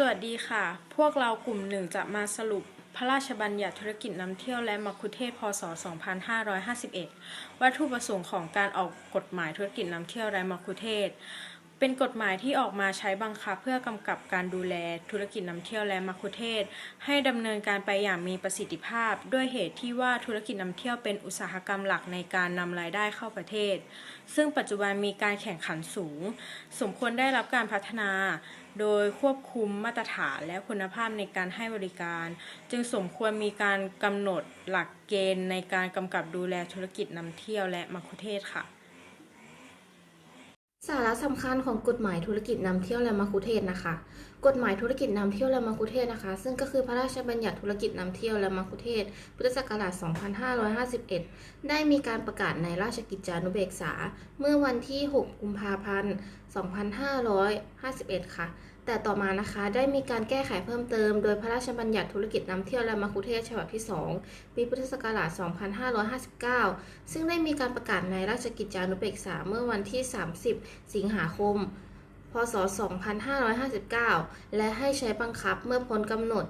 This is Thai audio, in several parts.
สวัสดีค่ะ พวกเรากลุ่มหนึ่งจะมาสรุปพระราชบัญญัติธุรกิจนำเที่ยวและมัคคุเทศพศ 2551 วัตถุประสงค์ของการออกกฎหมายธุรกิจนำเที่ยวและมัคคุเทศ เป็นกฎหมายที่ออกมาใช้บังคับเพื่อกำกับการดูแลธุรกิจนำเที่ยวและมัคคุเทศ ให้ดำเนินการไปอย่างมีประสิทธิภาพ ด้วยเหตุที่ว่าธุรกิจนำเที่ยวเป็นอุตสาหกรรมหลักในการนำรายได้เข้าประเทศ ซึ่งปัจจุบันมีการแข่งขันสูง สมควรได้รับการพัฒนา โดยควบคุมมาตรฐานและคุณภาพในการให้บริการ จึงสมควรมีการกำหนดหลักเกณฑ์ในการกำกับดูแลธุรกิจนำเที่ยวและมัคคุเทศค่ะ สาระสำคัญของกฎหมายธุรกิจนำเที่ยวและมัคคุเทศนะคะ กฎหมายธุรกิจนำเที่ยวและมัคคุเทศนะคะ ซึ่งก็คือพระราชบัญญัติธุรกิจนำเที่ยวและมัคคุเทศก์พุทธศักราช 2551 ได้มีการประกาศในราชกิจจานุเบกษา เมื่อวันที่ 6 กุมภาพันธ์2551 ค่ะ แต่ต่อมานะคะได้มีการแก้ไขเพิ่มเติม โดยพระราชบัญญัติธุรกิจนำเที่ยวและมัคคุเทศฉบับที่ 2 ปีพุทธศักราช 2559 ซึ่งได้มีการประกาศในราชกิจจานุเบกษาเมื่อวันที่ 30 สิงหาคมพศ 2559 และให้ใช้บังคับเมื่อพ้นกำหนด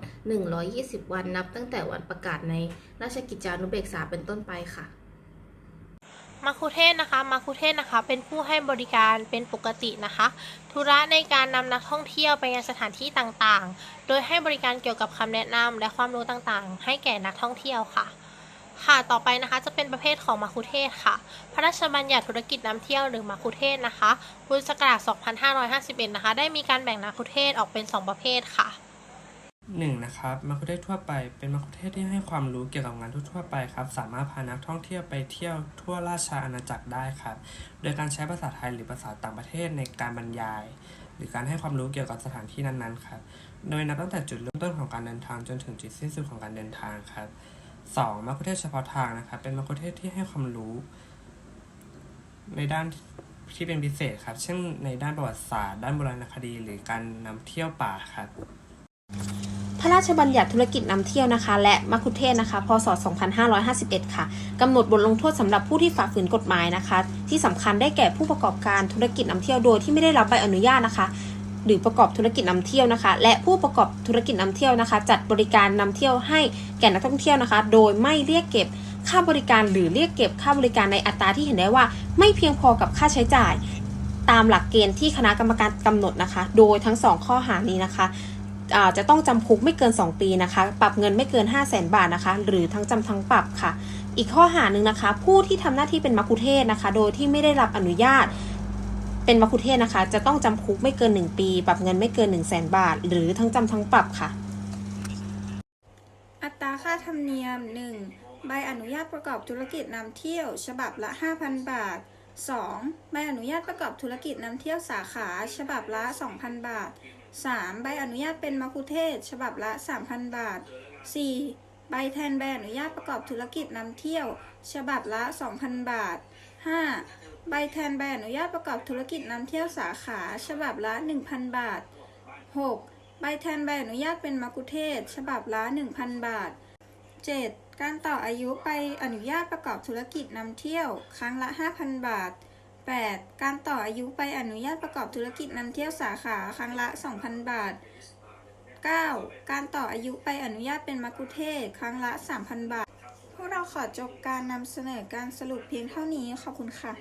120 วันนับตั้งแต่วันประกาศในราชกิจจานุเบกษาเป็นต้นไปค่ะ มัคคุเทศนะคะมัคคุเทศนะคะ เป็นผู้ให้บริการเป็นปกตินะคะ ธุระในการนำนักท่องเที่ยวไปยังสถานที่ต่างๆ โดยให้บริการเกี่ยวกับคำแนะนำและความรู้ต่างๆ ให้แก่นักท่องเที่ยวค่ะ ค่ะต่อไปนะคะจะเป็นประเภทของมัคคุเทศค่ะ พระราชบัญญัติธุรกิจน้ำเที่ยวหรือมัคคุเทศนะคะพุทธศักราช2551 นะคะ ได้มีการแบ่งมัคคุเทศออกเป็น 2 ประเภทค่ะ หนึ่งนะครับมัคคุเทศก์ทั่วไปเป็นมัคคุเทศก์ที่ให้ความรู้เกี่ยวกับงานทั่วไปครับสามารถพานักท่องเที่ยวไปเที่ยวทั่วราชอาณาจักรได้ครับโดยการใช้ภาษาไทยหรือภาษาต่างประเทศในการบรรยาย หรือการให้ความรู้เกี่ยวกับสถานที่นั้นๆครับโดยนับตั้งแต่จุดเริ่มต้นของการเดินทางจนถึงจุดสิ้นสุดของการเดินทางครับสองมัคคุเทศก์เฉพาะทางนะครับ เป็นมัคคุเทศก์ที่ให้ความรู้ ในด้านที่เป็นพิเศษครับ เช่นในด้านประวัติศาสตร์ ด้านโบราณคดี หรือการนำเที่ยวป่าครับ ระราชบัญญัติธุรกิจนำเที่ยวนะคะ และมัคคุเทศนะคะ พศ 2551 ค่ะกำหนดบทลงโทษสำหรับผู้ที่ฝ่าฝืนกฎหมายนะคะ ที่สำคัญได้แก่ผู้ประกอบการธุรกิจนำเที่ยวโดยที่ไม่ได้รับใบอนุญาตนะคะหรือประกอบธุรกิจนำเที่ยวนะคะ และผู้ประกอบธุรกิจนำเที่ยวนะคะ จัดบริการนำเที่ยวให้แก่นักท่องเที่ยวนะคะ โดยไม่เรียกเก็บค่าบริการหรือเรียกเก็บค่าบริการในอัตราที่เห็นได้ว่า ไม่เพียงพอกับค่าใช้จ่าย ตามหลักเกณฑ์ที่คณะกรรมการกำหนดนะคะ โดยทั้งสองข้อหานี้นะคะ จะต้องจำคุกไม่เกิน 2 ปีนะคะ ปรับเงินไม่เกิน 5 0 0แสนบาทนะคะ หรือทั้งจำทั้งปรับค่ะ อีกข้อหาหนึ่งนะคะ ผู้ที่ทำหน้าที่เป็นมัคคุเทศนะคะ โดยที่ไม่ได้รับอนุญาต เป็นมัคคุเทศนะคะ จะต้องจำคุกไม่เกิน 1 ปี ปรับเงินไม่เกิน 1 0 0 0 0แสนบาท หรือทั้งจำทั้งปรับค่ะ อัตราค่าธรรมเนียม 1. ใบอนุญาตประกอบธุรกิจนำเที่ยว ฉบับละ 5,000 บาท 2. ใบอนุญาตประกอบธุรกิจนำเที่ยวสาขา ฉบับละ 2,000 บาท 3. ใบอนุญาตเป็นมัคคุเทศ์ฉบับละ 3,000 บาท 4. ใบแทนใบอนุญาตประกอบธุรกิจนำเที่ยว ฉบับละ 2,000 บาท 5. ใบแทนใบอนุญาตประกอบธุรกิจนำเที่ยวสาขา ฉบับละ 1,000 บาท 6. ใบแทนใบอนุญาตเป็นมัคคุเทศ์ฉบับละ 1,000 บาท 7. การต่ออายุใบอนุญาตประกอบธุรกิจนำเที่ยว ครั้งละ 5,000 บาท 8. การต่ออายุใบอนุญาตประกอบธุรกิจนำเที่ยวสาขาครั้งละ 2,000 บาท 9. การต่ออายุใบอนุญาตเป็นมัคคุเทศครั้งละ 3,000 บาท พวกเราขอจบการนำเสนอการสรุปเพียงเท่านี้ขอบคุณค่ะ